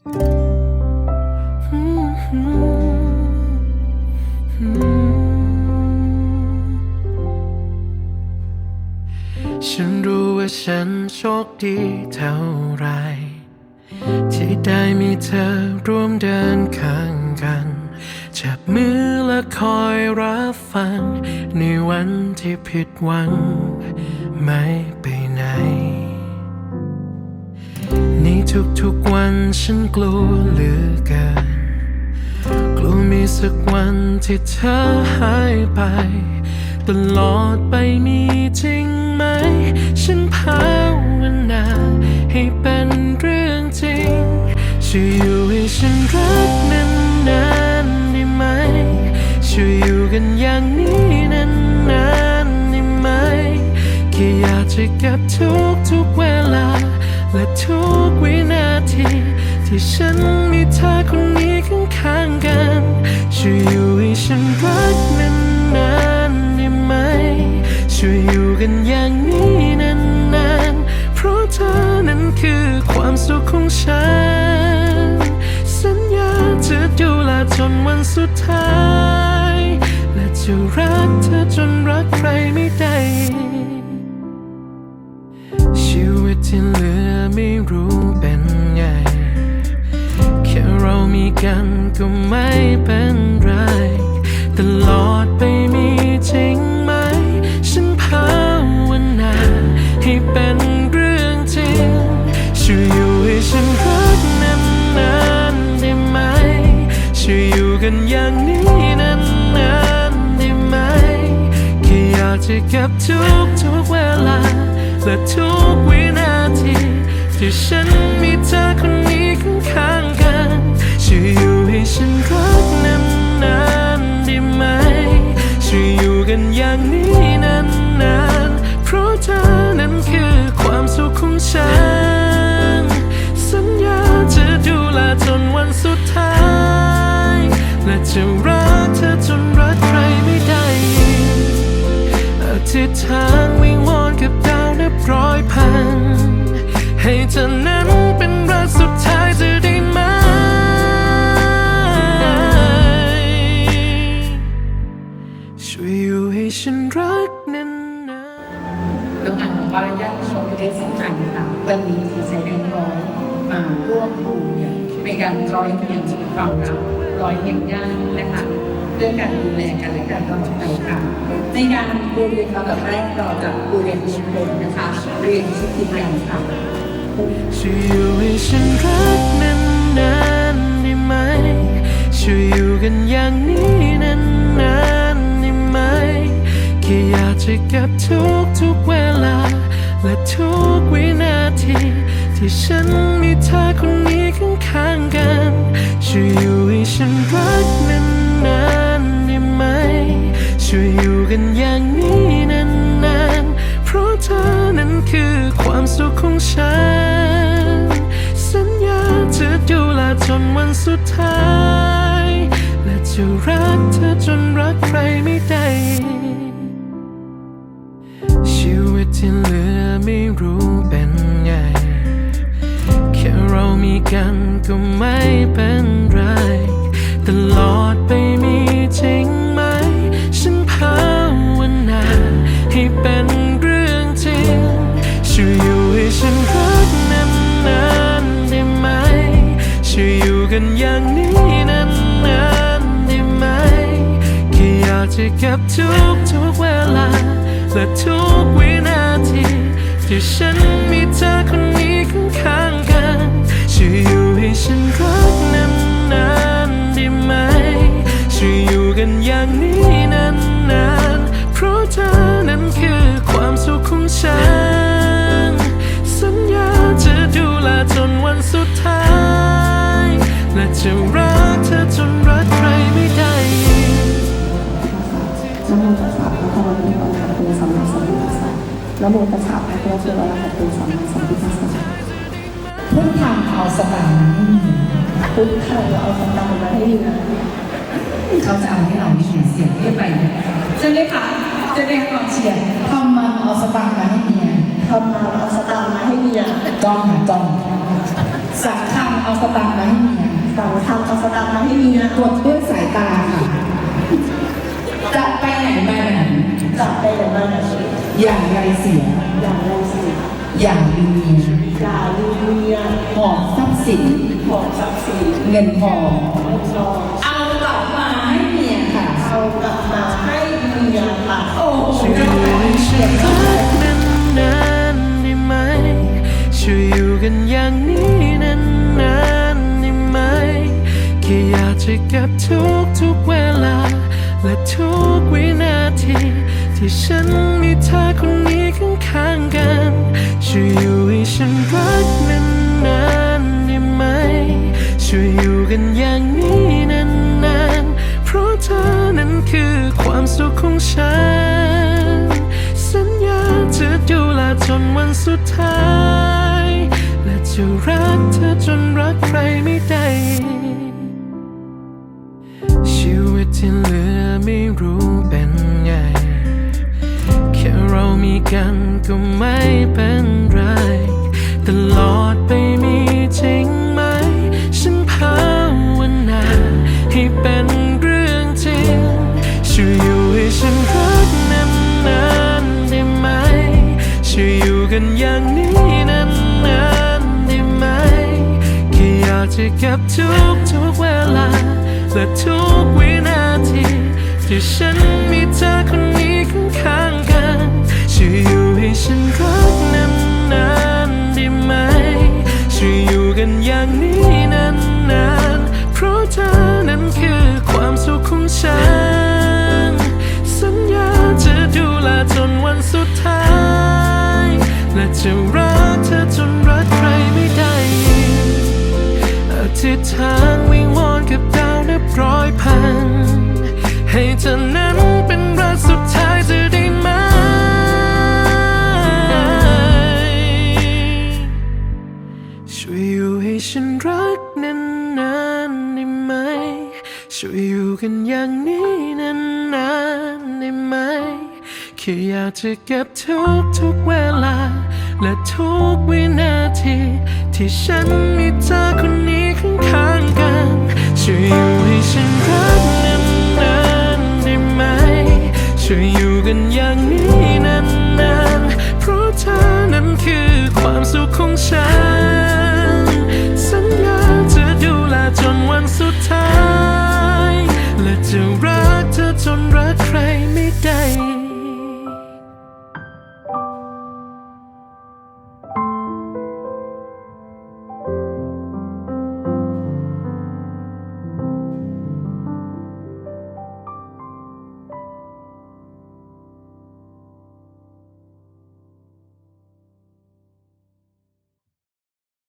ฉันรู้ว่าฉันโชคดีเท่าไร ที่ได้มีเธอร่วมเดินข้างกัน จับมือและคอยรับฟัง ในวันที่ผิดหวัง ไม่ไปไหน ทุกๆวันฉันกลัวเหลือเกิน กลัวมีสักวันที่เธอหายไป ตลอดไปมีจริงไหม ฉันภาวนาให้เป็นเรื่องจริงช่วยอยู่ให้ฉันรักนานๆได้ไหมช่วยอยู่กันอย่างนี้นานๆได้ไหมแค่อยากจะเก็บทุกทุกๆ วินาที ที่ฉันมีเธอคนนี้ข้างๆกัน ช่วยอยู่ให้ฉันรักนานๆได้ไหม ช่วยอยู่กันอย่างนี้นานๆ เพราะเธอนั้นคือความสุขของฉัน สัญญาจะดูแลจนวันสุดท้าย และจะรักเธอจนรักใครไม่ได้ชีวิตที่เหลือไม่รู้ กันก็ไม่เป็นไร ตลอดไปมีจริงไหม ฉันภาวนาให้เป็นเรื่องจริงช่วยอยู่ให้ฉันรักนานๆได้ไหมช่วยอยู่กันอย่างนี้นานๆได้ไหมแค่อยากจะเก็บทุกทุกๆเวลา และทุกวินาทีที่ฉันมีเธอคนนี้ข้าง อย่างนี้นานๆ เพราะเธอนั้นคือความสุขของฉัน สัญญาจะดูแลจนวันสุดท้าย และจะรักเธอจนรักใครไม่ได้อีกอธิษฐานวิงวอนกับดาวนับร้อยพัน ให้เธอนั้น การร้อยเรียงความรักร้อยเรียงญาตินะคะเรื่องการดูแลกันและกันตลอดไปค่ะในการดูเรียนลำดับแรกเราจะดูเรียนรวมคนนะคะเรียนชุดติกันค่ะช่วยอยู่ให้ฉันรักนานๆได้ไหมช่วยอยู่กันอย่างนี้นานๆได้ไหมแค่อยากจะเก็บทุกทุกเวลา และทุกวินาที ที่ฉันมีเธอคนนี้ข้างๆกัน ช่วยอยู่ให้ฉันรักนานๆได้ไหม ช่วยอยู่กันอย่างนี้นานๆ เพราะเธอนั้นคือความสุขของฉัน สัญญาจะดูแลจนวันสุดท้าย และจะรักเธอจนรักใครไม่ได้ ชีวิตที่เหลือ กันก็ไม่เป็นไร ตลอดไปมีจริงไหม ฉันภาวนาให้เป็นเรื่องจริงช่วยอยู่ให้ฉันรักนานๆได้ไหมช่วยอยู่กันอย่างนี้นานๆได้ไหมแค่อยากจะเก็บทุกทุกๆเวลาและทุกวินาทีที่ฉันมีเธอคน วยอยู่ให้ฉันรักนานๆได้ไหม ช่วยอยู่กันอย่างนี้นานๆเพราะเธอนั้นคือความสุขของฉัน สัญญาจะดูแลจนวันสุดท้าย และจะรักเธอจนรักใครไม่ได้อีกนะโมตัสสะภะคะวะโตอะระหะโตสัมมาสัมพุทธัสสะนะโมตัสสะภะคะวะโตอะระหะโตสัมมาสัมพุทธัสสะ พุทธังเอาสตางค์มาให้หนูพุทธังเอาสตางค์มาให้นะเขาจะเอาให้เรามีเสียงเรียกไปเนี่ยจะเรียกค่ะจะเรียกกองเชียร์ทำมันเอาสตางค์มาให้เมียทำมาเอาสตางค์มาให้เมียจ้องค่ะจ้องสักคำเอาสตางค์มาให้เมียสองทำเอาสตางค์มาให้เมียตรวจด้วยสายตาค่ะจะไปไหนมาไหนกลับไปไหนมาไหนอย่างไรเสียอย่างไรสิ อย่างลืมเมียอย่าลืมเมียหอบทรัพย์สินของทรัพย์สินเงินทองเงินทองเอากลับมาให้เมียค่ะ เอากลับมาให้เมียค่ะโอ้โหช่วยให้ฉันรักนานๆได้ไหมช่วยอยู่กันอย่างนี้นานๆได้ไหมแค่อยากจะเก็บทุกทุกเวลา และทุกวินาที ที่ฉันมีเธอคนนี้ ข้างๆกันช่วยอยู่ให้ฉันรักนานๆได้ไหมช่วยอยู่กันอย่างนี้นานๆ เพราะเธอนั้นคือความสุขของฉัน สัญญาจะดูแลจนวันสุดท้าย และจะรักเธอจนรักใครไม่ได้ชีวิตที่เหลือไม่รู้เป็น เรามีกันก็ไม่เป็นไร ตลอดไปมีจริงไหม ฉันภาวนาให้เป็นเรื่องจริงช่วยอยู่ให้ฉันรักนานๆได้ไหมช่วยอยู่กันอย่างนี้นานๆได้ไหมแค่อยากจะเก็บทุกทุกๆเวลาและทุกวินาทีที่ฉันมีเธอคน ฉันรักนานๆได้ไหมช่วยอยู่กันอย่างนี้นานๆเพราะเธอนั้นคือความสุขของฉัน สัญญาจะดูแลจนวันสุดท้าย และจะรักเธอจนรักใครไม่ได้อีกอธิษฐานวิงวอนกับดาวนับร้อยพัน ให้เธอนั้น ฉันรักนานๆได้ไหม ช่วยอยู่กันอย่างนี้นานๆได้ไหม แค่อยากจะเก็บทุกทุกๆเวลา และทุกวินาที ที่ฉันมีเธอคนนี้ข้างๆกัน ช่วยอยู่ให้ฉันรักนานๆได้ไหม ช่วยอยู่กันอย่างนี้นานๆเพราะเธอนั้นคือความสุขของฉันุดท้าย และจะรักเธอจนรักใครไม่ได้